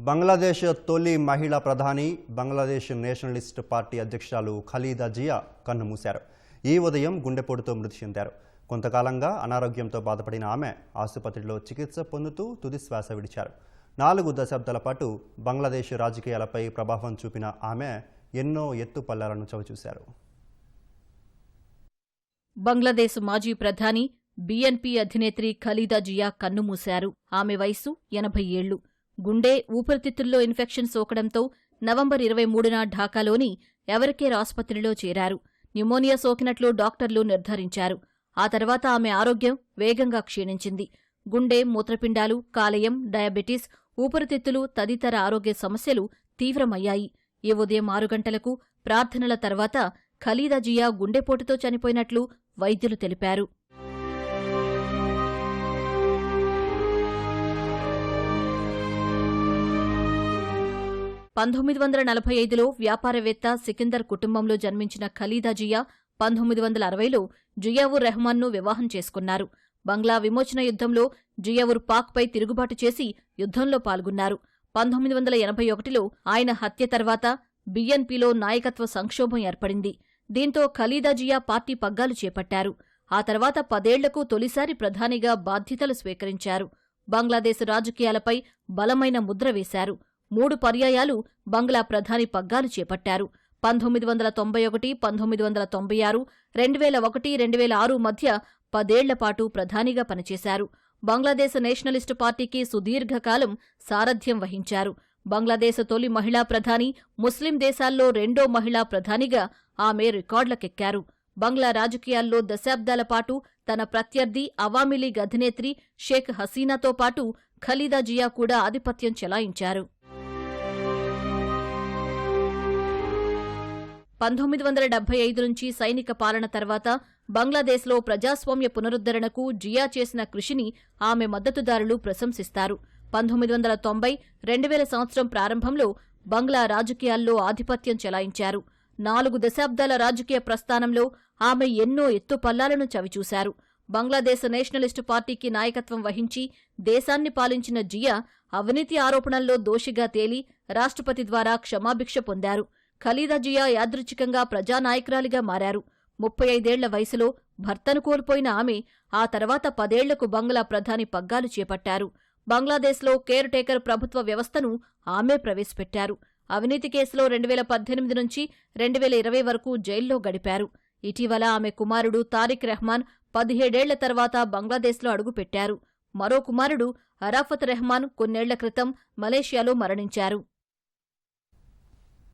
బంగ్లాదేశ్ తొలి మహిళా ప్రధాని బంగ్లాదేశ్ నేషనలిస్ట్ పార్టీ అధ్యక్షురాలు ఖలీదా జియా కన్నుమూశారు ఈ ఉదయం గుండెపోటుతో మృతి చెందారు. కొంతకాలంగా అనారోగ్యంతో బాధపడిన ఆమె ఆసుపత్రిలో చికిత్స పొందుతూ తుది శ్వాస విడిచారు. నాలుగు దశాబ్దాల పాటు బంగ్లాదేశ్ రాజకీయాలపై ప్రభావం చూపిన ఆమె ఎన్నో ఎత్తుపల్లాలను చవిచూశారు. బంగ్లాదేశ్ మాజీ ప్రధాని బీఎన్పీ అధినేత్రి ఖలీదా జియా కన్నుమూశారు ఆమె వయస్సు ఎనభై ఏళ్ళు గుండె ఊపిరితిత్తుల్లో ఇన్ఫెక్షన్ సోకడంతో నవంబర్ ఇరవై మూడున ఢాకాలోని ఎవరికేర్ ఆసుపత్రిలో చేరారు. న్యూమోనియా సోకినట్లు డాక్టర్లు నిర్ధారించారు. ఆ తర్వాత ఆమె ఆరోగ్యం వేగంగా క్షీణించింది. గుండె మూత్రపిండాలు కాలేయం డయాబెటీస్ ఊపిరితిత్తులు తదితర ఆరోగ్య సమస్యలు తీవ్రమయ్యాయి. ఈ ఉదయం ఆరు గంటలకు ప్రార్థనల తర్వాత ఖలీదా జియా గుండెపోటుతో చనిపోయినట్లు వైద్యులు తెలిపారు. పంతొమ్మిది వందల నలభై ఐదులో వ్యాపారవేత్త సికిందర్ కుటుంబంలో జన్మించిన ఖలీదా జియా పంతొమ్మిది వందల అరవైలో జియావుర్ రెహమాన్ను వివాహం చేసుకున్నారు. బంగ్లా విమోచన యుద్ధంలో జియావుర్ పాక్పై తిరుగుబాటు చేసి యుద్ధంలో పాల్గొన్నారు. పంతొమ్మిది వందల ఎనభై ఒకటిలో ఆయన హత్య తర్వాత బిఎన్పిలో నాయకత్వ సంక్షోభం ఏర్పడింది. దీంతో ఖలీదా జియా పార్టీ పగ్గాలు చేపట్టారు. ఆ తర్వాత పదేళ్ళకు తొలిసారి ప్రధానిగా బాధ్యతలు స్వీకరించారు. బంగ్లాదేశ్ రాజకీయాలపై బలమైన ముద్ర వేశారు. మూడు పర్యాయాలు బంగ్లా ప్రధాని పగ్గాలు చేపట్టారు. పంతొమ్మిది వందల తొంభై ఒకటి పంతొమ్మిది వందల తొంభై ఆరు రెండు వేల ఒకటి రెండు వేల ఆరు మధ్య పదేళ్ళపాటు ప్రధానిగా పనిచేశారు. బంగ్లాదేశ్ నేషనలిస్టు పార్టీకి సుదీర్ఘకాలం సారథ్యం వహించారు. బంగ్లాదేశ్ తొలి మహిళా ప్రధాని ముస్లిం దేశాల్లో రెండో మహిళా ప్రధానిగా ఆమె రికార్డులకెక్కారు. బంగ్లా రాజకీయాల్లో దశాబ్దాల పాటు తన ప్రత్యర్థి అవామీ లీగ్ అధినేత్రి షేక్ హసీనాతో పాటు ఖలీదా జియా కూడా ఆధిపత్యం చెలాయించారు. పంతొమ్మిది వందల డెబ్బై ఐదు నుంచి సైనిక పాలన తర్వాత బంగ్లాదేశ్లో ప్రజాస్వామ్య పునరుద్ధరణకు జియా చేసిన కృషిని ఆమె మద్దతుదారులు ప్రశంసిస్తారు. పంతొమ్మిది వందల తొంభై రెండు వేల సంవత్సరం ప్రారంభంలో బంగ్లా రాజకీయాల్లో ఆధిపత్యం చెలాయించారు. నాలుగు దశాబ్దాల రాజకీయ ప్రస్థానంలో ఆమె ఎన్నో ఎత్తుపల్లాలను చవిచూశారు. బంగ్లాదేశ్ నేషనలిస్టు పార్టీకి నాయకత్వం వహించి దేశాన్ని పాలించిన జియా అవినీతి ఆరోపణల్లో దోషిగా తేలి రాష్ట్రపతి ద్వారా క్షమాభిక్ష పొందారు. ఖలీదా జియా యాదృచ్ఛికంగా ప్రజానాయకురాలిగా మారారు. ముప్పై ఐదేళ్ళ వయసులో భర్తను కోల్పోయిన ఆమె ఆ తర్వాత పదేళ్ళకు బంగ్లా ప్రధాని పగ్గాలు చేపట్టారు. బంగ్లాదేశ్లో కేర్ టేకర్ ప్రభుత్వ వ్యవస్థను ఆమె ప్రవేశపెట్టారు. అవినీతి కేసులో రెండు వేల పద్దెనిమిది నుంచి రెండు వేల ఇరవై వరకు జైల్లో గడిపారు. ఇటీవల ఆమె కుమారుడు తారిక్ రెహమాన్ పదిహేడేళ్ళ తర్వాత బంగ్లాదేశ్లో అడుగుపెట్టారు. మరో కుమారుడు అరాఫత్ రెహమాన్ కొన్నేళ్ళ క్రితం మలేషియాలో మరణించారు.